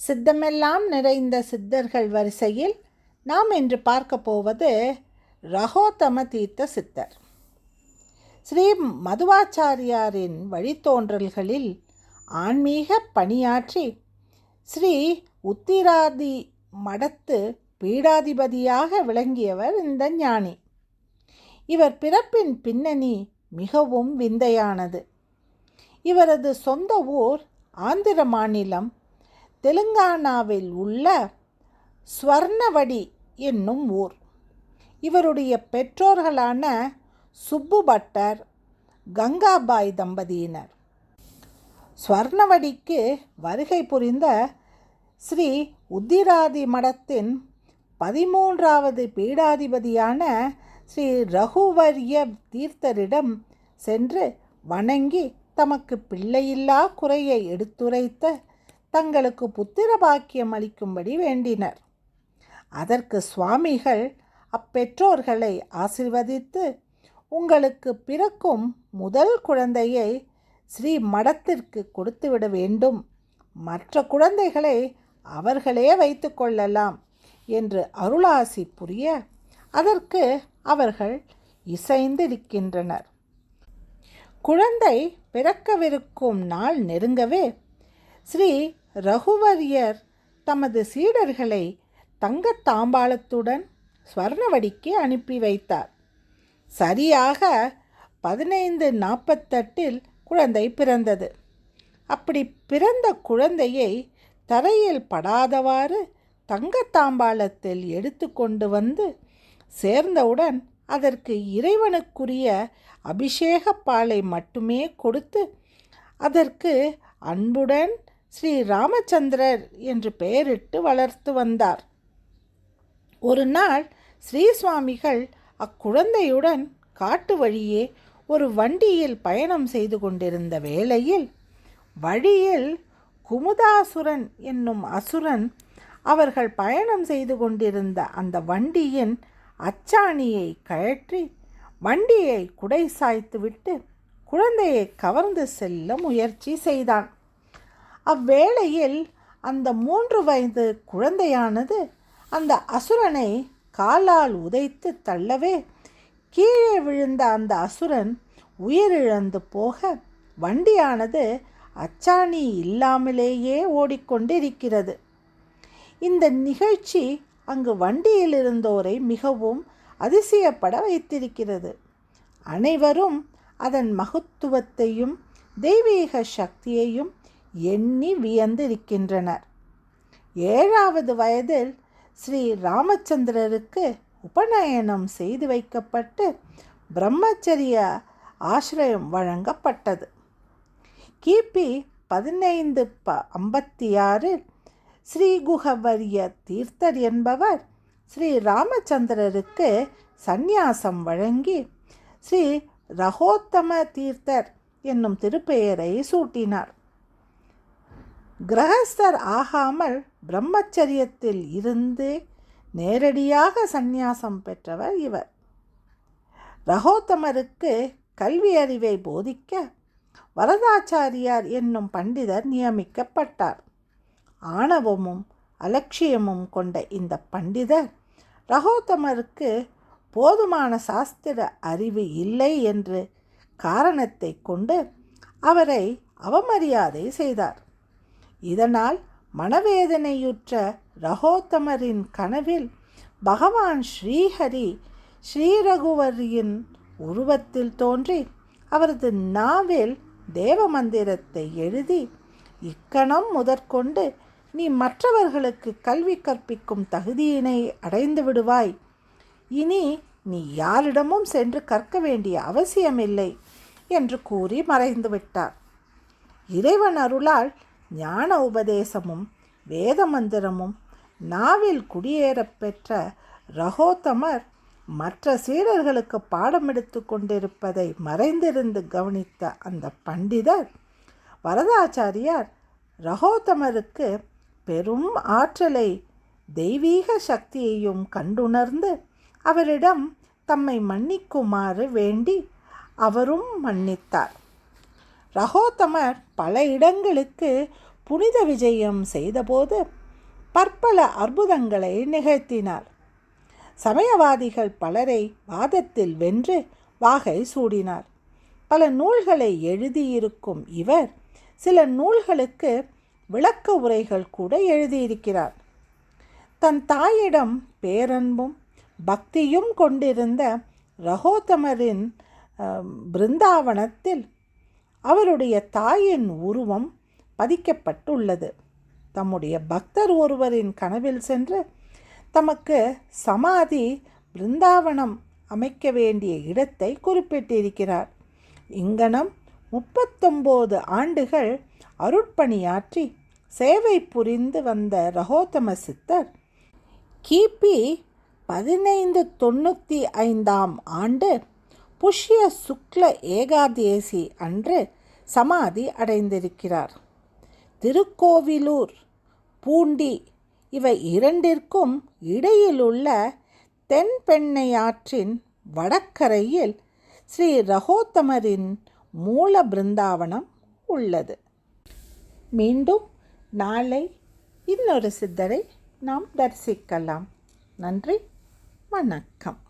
சித்தமெல்லாம் நிறைந்த சித்தர்கள் வரிசையில் நாம் இன்று பார்க்க போவது ரகோத்தம தீர்த்த சித்தர். ஸ்ரீ மதுவாச்சாரியாரின் வழித்தோன்றல்களில் ஆன்மீக பணியாற்றி ஸ்ரீ உத்திராதி மடத்து பீடாதிபதியாக விளங்கியவர் இந்த ஞானி. இவர் பிறப்பின் பின்னணி மிகவும் விந்தையானது. இவரது சொந்த ஊர் ஆந்திர மாநிலம் தெலுங்கானாவில் உள்ள ஸ்வர்ணவடி என்னும் ஊர். இவருடைய பெற்றோர்களான சுப்பு பட்டர் கங்காபாய் தம்பதியினர். ஸ்வர்ணவடிக்கு வருகை புரிந்த ஸ்ரீ உத்திராதி மடத்தின் பதிமூன்றாவது பீடாதிபதியான ஸ்ரீ ரகுவர்ய தீர்த்தரிடம் சென்று வணங்கி தமக்கு பிள்ளையில்லா குறையை எடுத்துரைத்த தங்களுக்கு புத்திர பாக்கியம் அளிக்கும்படி வேண்டினர். அதற்கு சுவாமிகள் அப்பெற்றோர்களை ஆசிர்வதித்து உங்களுக்கு பிறக்கும் முதல் குழந்தையை ஸ்ரீ மடத்திற்கு கொடுத்துவிட வேண்டும். மற்ற குழந்தைகளை அவர்களே வைத்து கொள்ளலாம் என்று அருளாசி புரிய அதற்கு அவர்கள் இசைந்திருக்கின்றனர். குழந்தை பிறக்கவிருக்கும் நாள் நெருங்கவே ஸ்ரீ ரகுவரியர் தமது சீடர்களை தங்கத் தாம்பாளத்துடன் ஸ்வர்ணவடிக்கு அனுப்பி வைத்தார். சரியாக பதினைந்து நாற்பத்தெட்டில் குழந்தை பிறந்தது. அப்படி பிறந்த குழந்தையை தரையில் படாதவாறு தங்கத்தாம்பாளத்தில் எடுத்து கொண்டு வந்து சேர்ந்தவுடன் அதற்கு இறைவனுக்குரிய அபிஷேக பாலை மட்டுமே கொடுத்து அதற்கு அன்புடன் ஸ்ரீ ராமச்சந்திரர் என்று பெயரிட்டு வளர்த்து வந்தார். ஒரு நாள் ஸ்ரீ சுவாமிகள் அக்குழந்தையுடன் காட்டு வழியே ஒரு வண்டியில் பயணம் செய்து கொண்டிருந்த வேளையில் வழியில் குமுதாசுரன் என்னும் அசுரன் அவர்கள் பயணம் செய்து கொண்டிருந்த அந்த வண்டியின் அச்சாணியை கழற்றி வண்டியை குடை சாய்த்துவிட்டு குழந்தையை கவர்ந்து செல்ல முயற்சி செய்தான். அவ்வேளையில் அந்த மூன்று வயது குழந்தையானது அந்த அசுரனை காலால் உதைத்து தள்ளவே கீழே விழுந்த அந்த அசுரன் உயிரிழந்து போக வண்டியானது அச்சாணி இல்லாமலேயே ஓடிக்கொண்டிருக்கிறது. இந்த நிகழ்ச்சி அங்கு வண்டியில் இருந்தோரை மிகவும் அதிசயப்பட வைத்திருக்கிறது. அனைவரும் அதன் மகத்துவத்தையும் தெய்வீக சக்தியையும் எண்ணி வியந்திருக்கின்றனர். ஏழாவது வயதில் ஸ்ரீ ராமச்சந்திரருக்கு உபநயனம் செய்து வைக்கப்பட்டு பிரம்மச்சரிய ஆசிரியம் வழங்கப்பட்டது. கிபி பதினைந்து ப ஐம்பத்தி ஆறில் ஸ்ரீகுகவரிய தீர்த்தர் என்பவர் ஸ்ரீ ராமச்சந்திரருக்கு சந்நியாசம் வழங்கி ஸ்ரீ ரகோத்தம தீர்த்தர் என்னும் திருப்பெயரை சூட்டினார். கிரகஸ்தர் ஆகாமல் பிரம்மச்சரியத்தில் இருந்து நேரடியாக சந்நியாசம் பெற்றவர் இவர். ரகோத்தமருக்கு கல்வி அறிவை போதிக்க வரதாச்சாரியார் என்னும் பண்டிதர் நியமிக்கப்பட்டார். ஆணவமும் அலட்சியமும் கொண்ட இந்த பண்டிதர் ரகோத்தமருக்கு போதுமான சாஸ்திர அறிவு இல்லை என்று காரணத்தை கொண்டு அவரை அவமரியாதை செய்தார். இதனால் மனவேதனையுற்ற ரகோத்தமரின் கனவில் பகவான் ஸ்ரீஹரி ஸ்ரீரகுவரியின் உருவத்தில் தோன்றி அவரது நாவில் தேவமந்திரத்தை எழுதி இக்கணம் முதற்கொண்டு நீ மற்றவர்களுக்கு கல்வி கற்பிக்கும் தகுதியினை அடைந்து விடுவாய். இனி நீ யாரிடமும் சென்று கற்க வேண்டிய அவசியமில்லை என்று கூறி மறைந்து விட்டார் இறைவன் அருளால் ஞான உபதேசமும் வேத மந்திரமும் நாவில் குடியேறப் பெற்ற ரகோத்தமர் மற்ற சீடர்களுக்கு பாடம் எடுத்து கொண்டிருப்பதை மறைந்திருந்து கவனித்த அந்த பண்டிதர் வரதாச்சாரியார் ரகோத்தமருக்கு பெரும் ஆற்றலை தெய்வீக சக்தியையும் கண்டுணர்ந்து அவரிடம் தம்மை மன்னிக்குமாறு வேண்டி அவரும் மன்னித்தார். ரகோத்தமர் பல இடங்களுக்கு புனித விஜயம் செய்தபோது பற்பல அற்புதங்களை நிகழ்த்தினார். சமயவாதிகள் பலரை வாதத்தில் வென்று வாகை சூடினார். பல நூல்களை எழுதியிருக்கும் இவர் சில நூல்களுக்கு விளக்க உரைகள் கூட எழுதியிருக்கிறார். தன் தாயிடம் பேரன்பும் பக்தியும் கொண்டிருந்த ரகோத்தமரின் பிருந்தாவனத்தில் அவருடைய தாயின் உருவம் பதிக்கப்பட்டுள்ளது. தம்முடைய பக்தர் ஒருவரின் கனவில் சென்று தமக்கு சமாதி பிருந்தாவனம் அமைக்க வேண்டிய இடத்தை குறிப்பிட்டிருக்கிறார். இங்கனம் முப்பத்தொம்போது ஆண்டுகள் அருட்பணியாற்றி சேவை புரிந்து வந்த ரகோத்தம சித்தர் கிபி பதினைந்து தொண்ணூற்றி ஐந்தாம் ஆண்டு புஷ்ய சுக்ல ஏகாதேசி அன்று சமாதி அடைந்திருக்கிறார். திருக்கோவிலூர் பூண்டி இவை இரண்டிற்கும் இடையிலுள்ள தென்பெண்ணையாற்றின் வடக்கரையில் ஸ்ரீ ரகோத்தமரின் மூல பிருந்தாவனம் உள்ளது. மீண்டும் நாளை இன்னொரு சித்தரை நாம் தரிசிக்கலாம். நன்றி வணக்கம்.